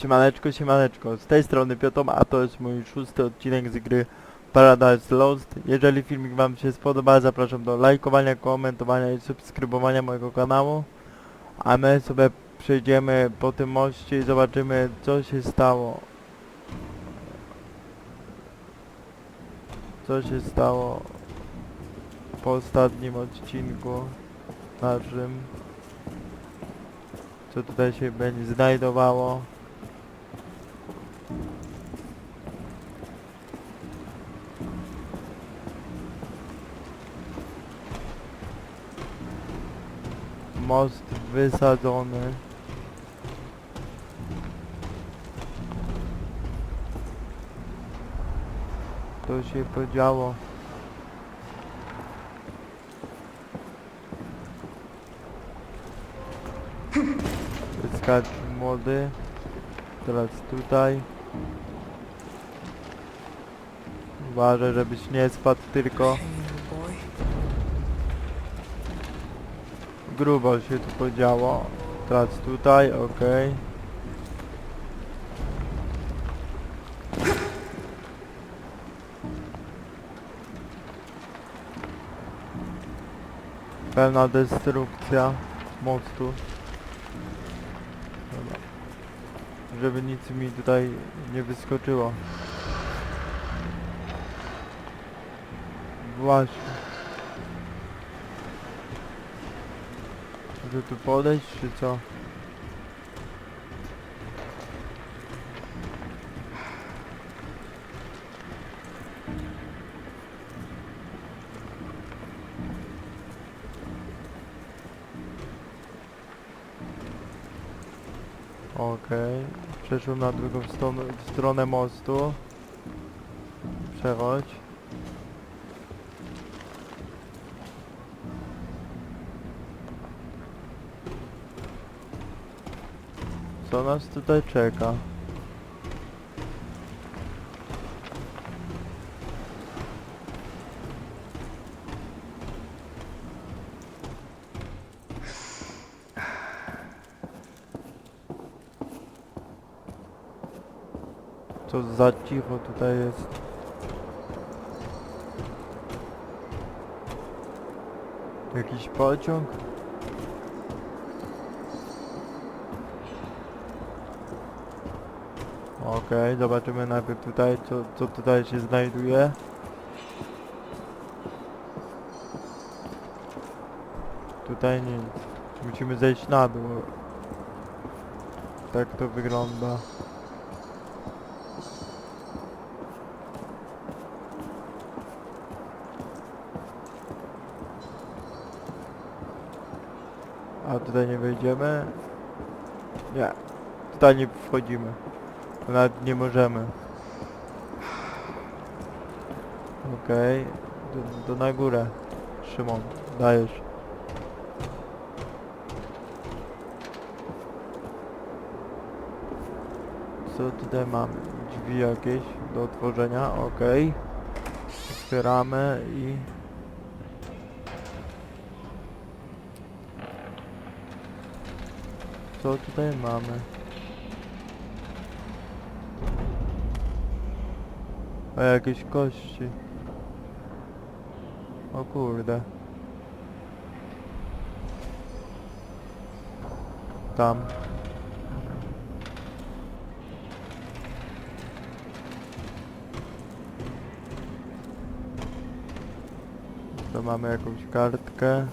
Siemaneczko, siemaneczko, z tej strony Piotom, a to jest mój szósty odcinek z gry Paradise Lost. Jeżeli filmik wam się spodoba, zapraszam do lajkowania, komentowania i subskrybowania mojego kanału. A my sobie przejdziemy po tym moście i zobaczymy co się stało. Co się stało po ostatnim odcinku naszym. Co tutaj się będzie znajdowało. Most wysadzony. To się podziało. Wyskacz młody. Teraz tutaj. Uważaj, żebyś nie spadł tylko. Grubo się tu podziało. Teraz tutaj, okej. Pełna destrukcja mostu. Dobra. Żeby nic mi tutaj nie wyskoczyło. Właśnie. Może tu podejść, czy co? Okej, przeszłem na drugą stronę mostu. Przechodź. Co nas tutaj czeka? Co za cicho tutaj jest. Jakiś pociąg? Okej, zobaczymy najpierw tutaj, co, co tutaj się znajduje. Tutaj nic. Musimy zejść na dół. Tak to wygląda. A tutaj nie wejdziemy? Nie. Tutaj nie wchodzimy. Nawet nie możemy. Okej. To, to na górę. Szymon, dajesz. Co tutaj mamy? Drzwi jakieś do otworzenia, okej. Otwieramy i... Co tutaj mamy? A jakieś kości. O kurde. Tam. To mamy jakąś kartkę.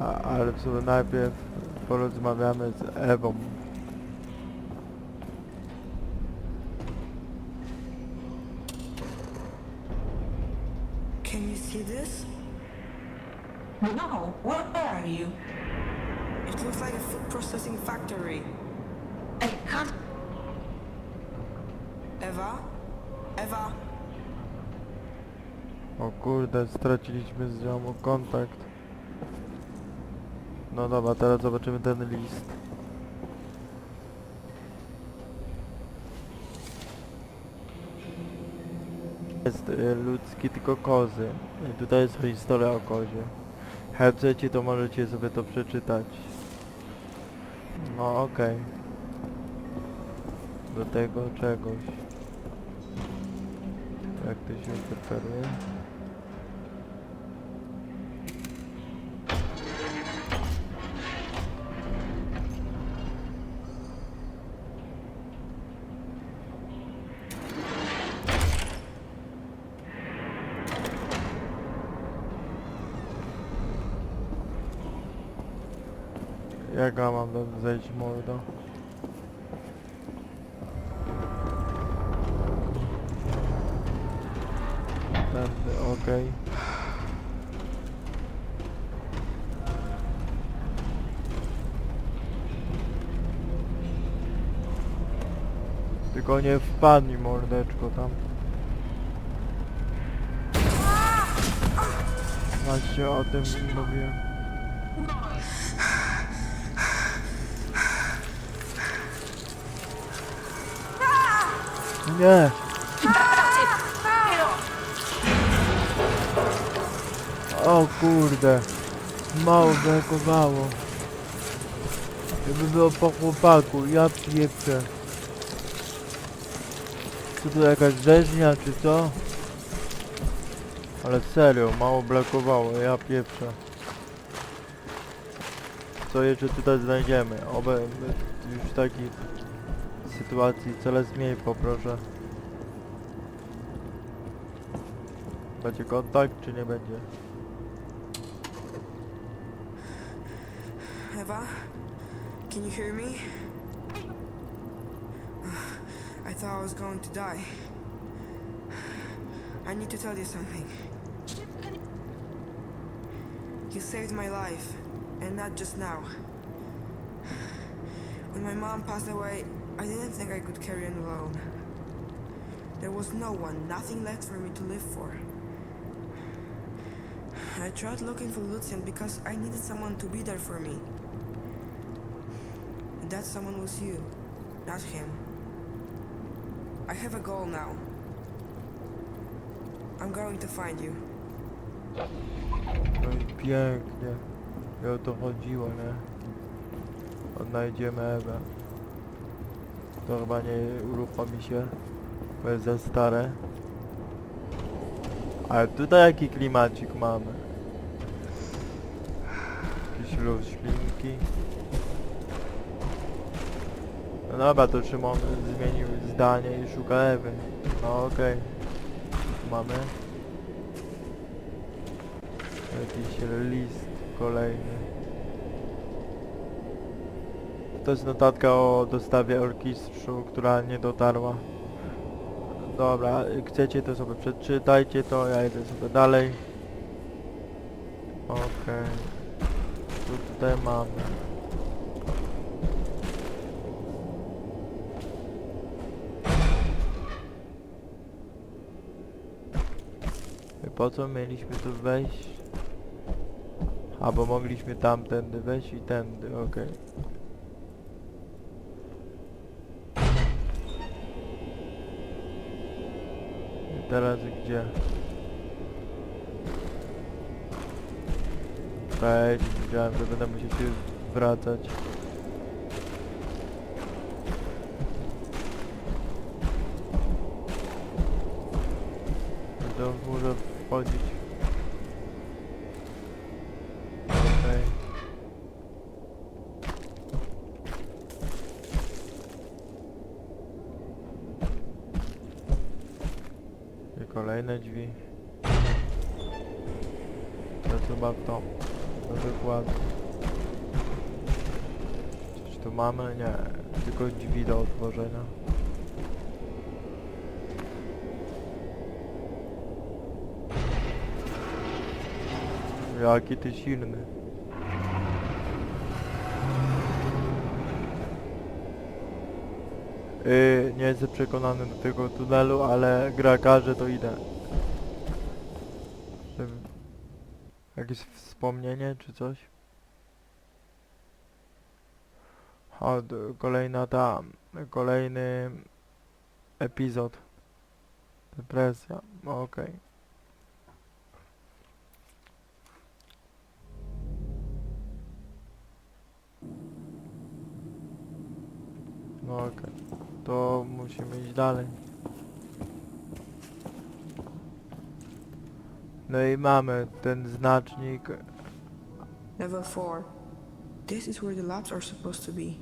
A, ale w sumie najpierw porozmawiamy z Ewą. Can you see this? No, where are you? It looks like a food processing factory. I can't. Eva? Eva? O kurde, straciliśmy z nią kontakt. No dobra, teraz zobaczymy ten list. Jest y, ludzki, tylko kozy. Tutaj jest historia o kozie. Chcecie, to możecie sobie to przeczytać. No okej. do tego czegoś. Jak to się preferuje? Zejść mordo? Tędy, okej. Tylko nie wpadnij mordeczko tam. Właśnie o tym mówiłem. Nie! O kurde, mało brakowało. Gdyby było po chłopaku, ja pieprzę. Co tu jakaś rzeźnia czy co? Ale serio, mało brakowało, ja pieprzę. Co jeszcze tutaj znajdziemy? Oby już w takiej sytuacji coraz mniej poproszę. Będzie kontakt czy nie będzie? Eva, can you hear me? I thought I was going to die. I need to tell you something. You saved my life, and not just now. When my mom passed away, I didn't think I could carry on alone. There was no one, nothing left for me to live for. I tried looking for Lucian because I needed someone to be there for me. And that someone was you, not him. I have a goal now. I'm going to find you. No i pięknie. I o to chodziło, nie? Odnajdziemy Ewę. To chyba nie uruchomi się, bo jest za stare. Ale tutaj jaki klimacik mamy. Jakieś roślinki. No dobra, to Szymon zmienił zdanie i szuka Ewy. No okej. Tu mamy. Jakiś list kolejny. To jest notatka o dostawie orkistrzu, która nie dotarła. Dobra, chcecie to sobie przeczytajcie to, ja idę sobie dalej. Okej. Co tutaj mamy? I po co mieliśmy tu wejść? A, bo mogliśmy tamtędy wejść i tędy, okej. I teraz gdzie? Wejdź, widziałem, że będę musiał się wracać. To może wchodzić. Kolejne drzwi. To chyba w tą. Wykładu. Coś tu mamy? Nie. Tylko drzwi do otworzenia. Jaki ty silny. Yy, nie jestem przekonany do tego tunelu, ale gra każe, to idę. Żeby- Jakieś wspomnienie czy coś? D- kolejna ta, kolejny epizod. Depresja, okej. No okej. to musimy iść dalej. No i mamy ten znacznik. Level 4. This is where the labs are supposed to be.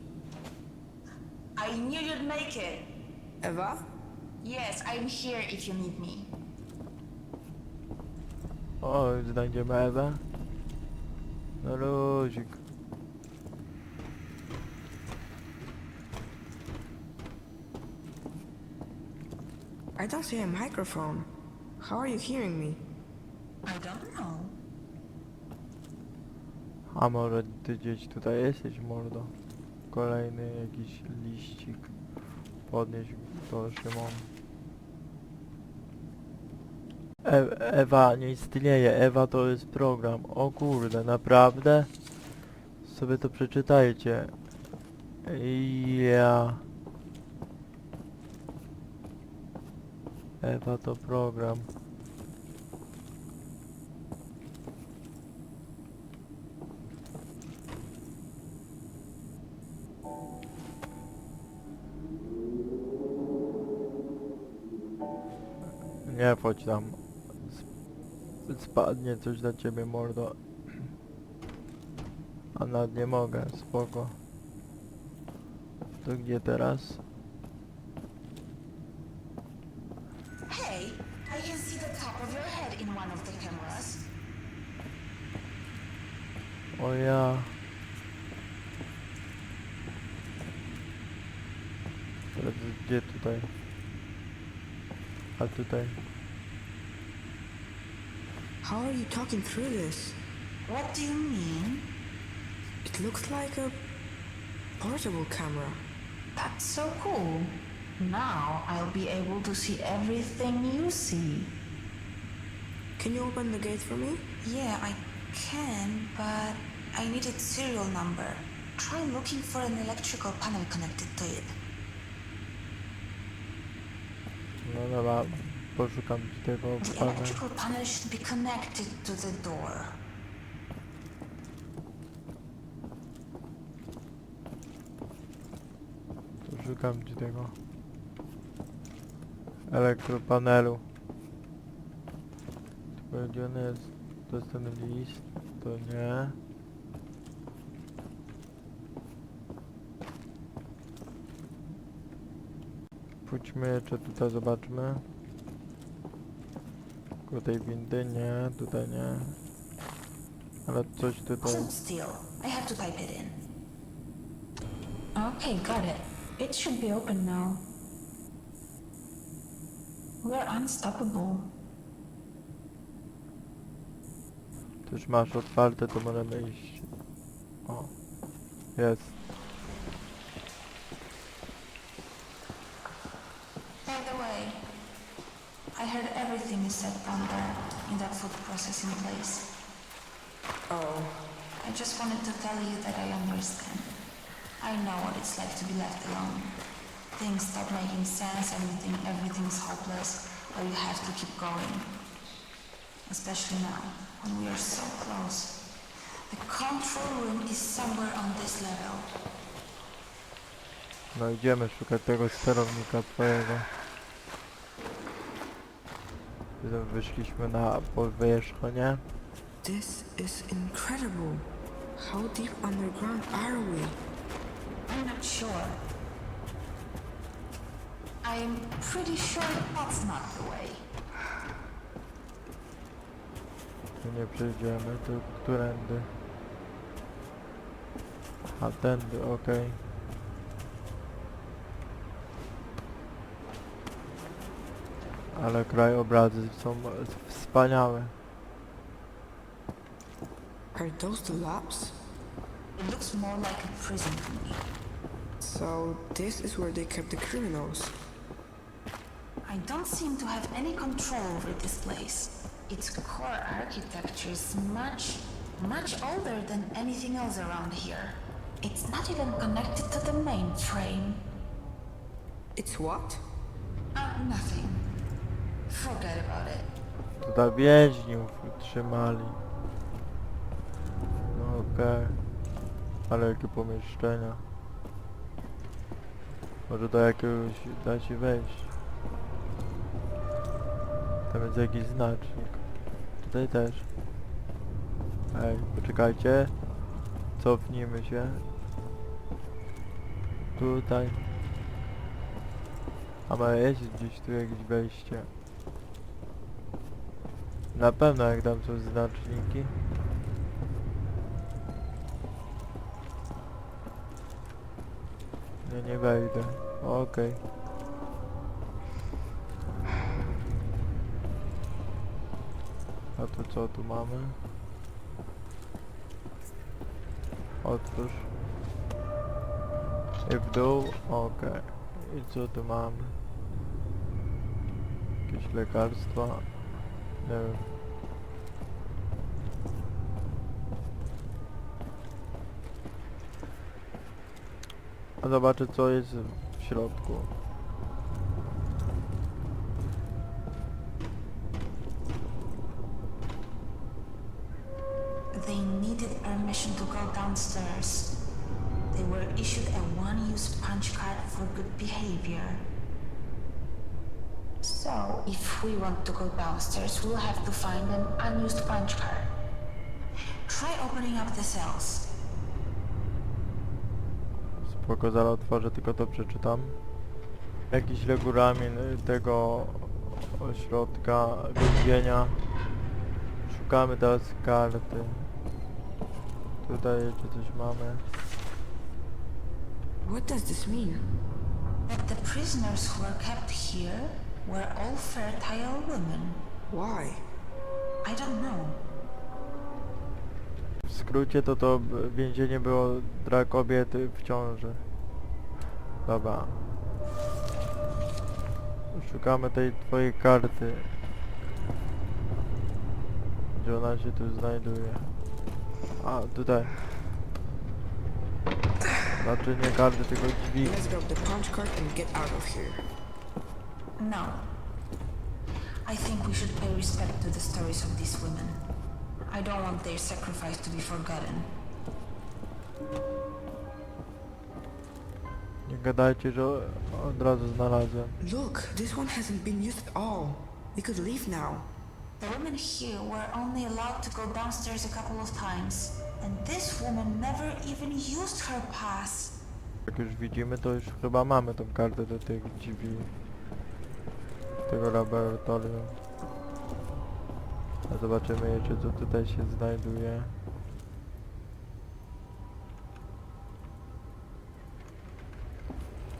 I knew you'd make it. Eva? Yes, I'm here if you need me. O, znajdziemy Ewę. No luzik. I don't see a microphone. How are you hearing me? I don't know. A może ty gdzieś tutaj jesteś, mordo? Kolejny jakiś liścik. Podnieś to Szymon. E Ewa nie istnieje, Ewa to jest program. O kurde, naprawdę? Sobie to przeczytajcie. Ja. Ewa to program. Nie wchodź tam. Sp- Spadnie coś dla ciebie, mordo. A nawet nie mogę, spoko. To gdzie teraz? Hey, I can see the top of your head in one of the cameras. O ja. Teraz gdzie tutaj? A tutaj. How are you talking through this? What do you mean? It looks like a portable camera. That's so cool. Now I'll be able to see everything you see. Can you open the gate for me? Yeah, I can, but I need its serial number. Try looking for an electrical panel connected to it. No dobra, poszukam tego The pana. electrical panel should be connected to the door. Poszukam ci tego elektropanelu. Gdzie on jest? To jest ten list? To nie. Pójdźmy jeszcze tutaj, zobaczmy. Tej windy, nie, tutaj nie. Ale coś tutaj... Hold still. I have to type it in. Okay, got it. It should be open now. We're unstoppable. To już masz otwarte, to możemy iść. O, jest. Everything is set down there in that food processing place. Oh, I just wanted to tell you that I understand. I know what it's like to be left alone. Things stop making sense and you think everything's hopeless, but you have to keep going. Especially now, when we are so close. The control room is somewhere on this level. No idziemy szukać tego sterownika twojego. Wyszliśmy na powierzchnię. this is incredible. How deep underground are we? I'm not sure. I'm pretty sure that's not the way. Tu nie przejdziemy, to którędy? A tędy, okej. Ale krajobrazy są wspaniałe. Are those the labs? It looks more like a prison to me. So this is where they kept the criminals. I don't seem to have any control over this place. Its core architecture is much, much older than anything else around here. It's not even connected to the mainframe. It's what? Uh, nothing. Forget about it. Tutaj więźniów trzymali. No okej. Ale jakie pomieszczenia. Może do jakiegoś da się wejść. Tam jest jakiś znacznik. Tutaj też. Ej, poczekajcie. Cofnijmy się. Tutaj. A ma jest gdzieś tu jakieś wejście. Na pewno jak tam są znaczniki. Nie, nie wejdę. Okej. A tu co tu mamy? Otwórz. I w dół? Okej. I co tu mamy? Jakieś lekarstwa? Wiem. A zobaczę co jest w środku. They needed permission to go downstairs. They were issued a one-use punch card for good behavior. So, if we want to go downstairs, we'll have to find an unused punch card. Try opening up the cells. Spoko, zaraz otworzę, tylko to przeczytam. Jakiś regulamin y, tego ośrodka więzienia. Szukamy teraz karty. Tutaj czy coś mamy? What does this mean? That the prisoners who were kept here were all fertile women. Why? I don't know. W skrócie to to więzienie było dla kobiety w ciąży. Dobra. Szukamy tej twojej karty. Gdzie ona się tu znajduje? A, tutaj. Znaczy nie karty, tylko drzwi. Let's grab the punch card and get out of here. No. I think we should pay respect to the stories of these women. I don't want their sacrifice to be forgotten. Nie gadajcie, że od razu znalazłem. Look, this one hasn't been used at all. We could leave now. The women here were only allowed to go downstairs a couple of times, and this woman never even used her pass. Jak już widzimy, to już chyba mamy tą kartę do tych drzwi. Tego laboratorium. A zobaczymy jeszcze co tutaj się znajduje.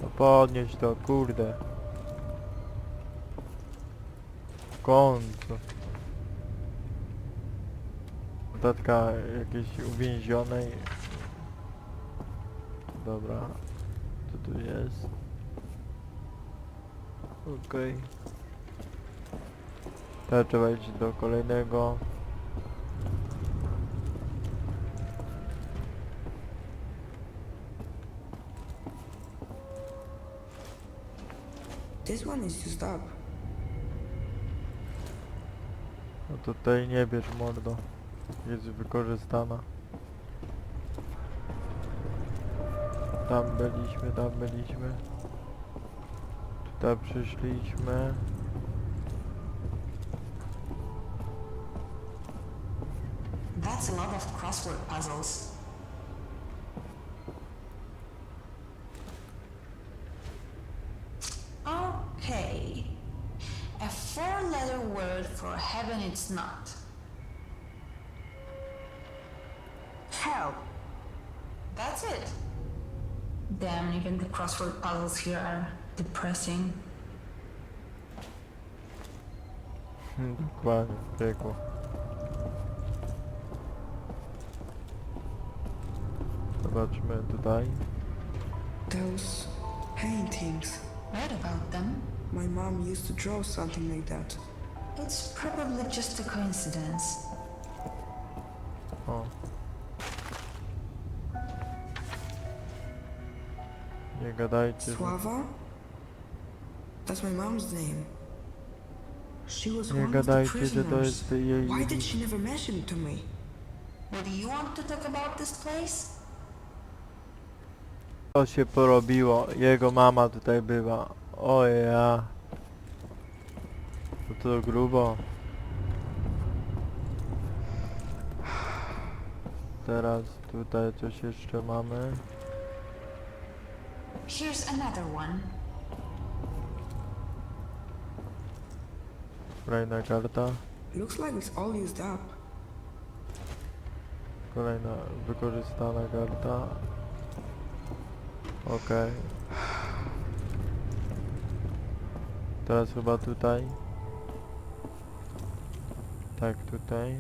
No podnieś to, kurde. W końcu. Notatka jakiejś uwięzionej. Dobra. Co tu jest? Okej. Teraz trzeba iść do kolejnego. This one is used up. No tutaj nie bierz mordo. Jest wykorzystana. Tam byliśmy, tam byliśmy. Tutaj przyszliśmy. A lot of crossword puzzles. Okay. A four letter word for heaven it's not. Hell! That's it. Damn, even the crossword puzzles here are depressing. Hmm, Dokładnie, Zobaczmy tutaj. Those paintings. Read about them. My mom used to draw something like that. It's probably just a coincidence. O. Nie gadajcie. że- That's my mom's name. She was Nie one of the gadajcie, że to prisoners. jest jej... Why did she never mention it to me? What do you want to talk about this place? To się porobiło. Jego mama tutaj bywa. O ja. No to grubo. Teraz tutaj coś jeszcze mamy. Here's another one. Kolejna karta. Looks like it's all used up. Kolejna wykorzystana karta. Okej. Teraz chyba tutaj. Tak, tutaj.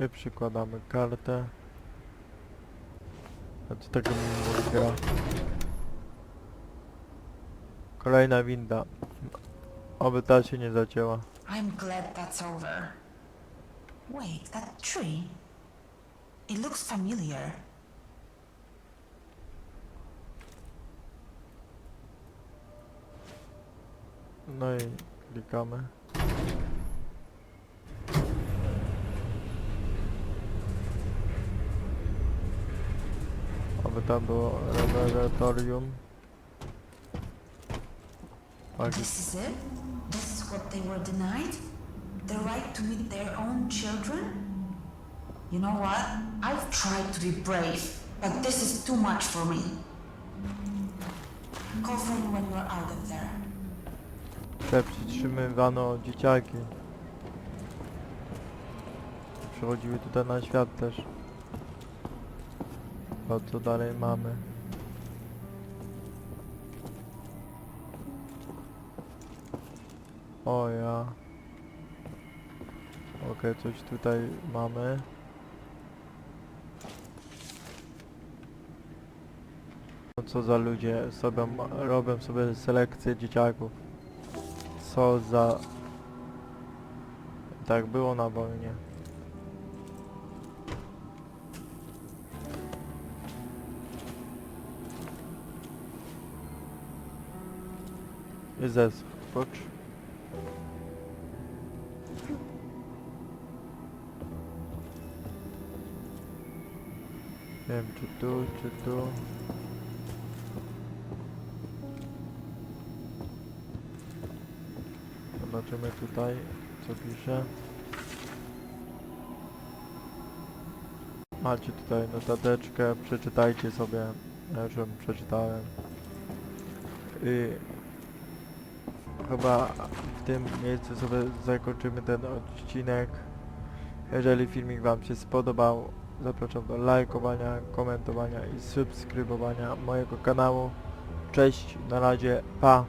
I przykładamy kartę. Co tego mi gra? Kolejna winda. Oby ta się nie zacięła. I'm glad that's over. Wait, that tree. It looks familiar. No i klikamy. Aby tam było. Tak, This is it? What they were denied? The right to meet their own children? You know what? I've tried to be brave, but this is too much for me. Call for me when you're out of there. te dzieciaki. Przychodziły tutaj na świat też. To co dalej mamy? O ja. Okej, coś tutaj mamy. No co za ludzie sobie robią sobie selekcję dzieciaków. Co za... Tak było na wojnie. Jest skocz. Nie wiem czy tu, czy tu. Zobaczymy tutaj, co pisze. Macie tutaj notateczkę, przeczytajcie sobie. Ja już ją przeczytałem. I chyba w tym miejscu sobie zakończymy ten odcinek. Jeżeli filmik Wam się spodobał, zapraszam do lajkowania, komentowania i subskrybowania mojego kanału. Cześć, na razie, pa!